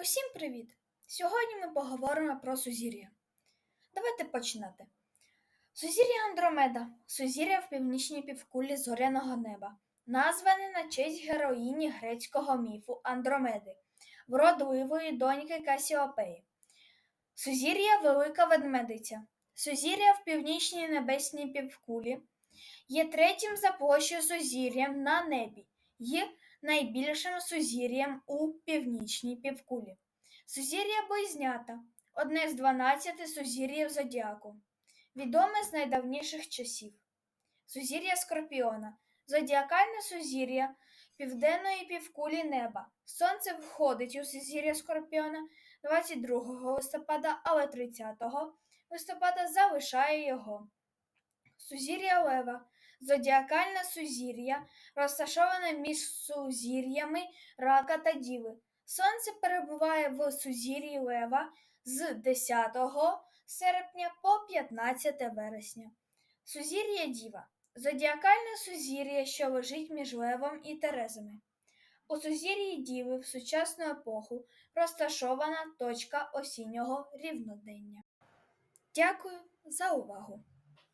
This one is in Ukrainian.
Усім привіт! Сьогодні ми поговоримо про сузір'я. Давайте починати. Сузір'я Андромеда сузір'я в північній півкулі зоряного неба, назване на честь героїні грецького міфу Андромеди, вродливої доньки Касіопеї. Сузір'я Велика Ведмедиця. Сузір'я в північній небесній півкулі є третім за площею сузір'ям на небі і найбільшим сузір'ям у північній півкулі. Сузір'я Близнята одне з 12 сузір'їв зодіаку, відоме з найдавніших часів. Сузір'я Скорпіона зодіакальне сузір'я південної півкулі неба. Сонце входить у сузір'я Скорпіона 22 листопада, але 30 листопада залишає його. Сузір'я Лева зодіакальне сузір'я, розташоване між сузір'ями Рака та Діви. Сонце перебуває в сузір'ї Лева з 10 серпня по 15 вересня. Сузір'я Діва зодіакальне сузір'я, що лежить між Левом і Терезами. У сузір'ї Діви в сучасну епоху розташована точка осіннього рівнодення. Дякую за увагу!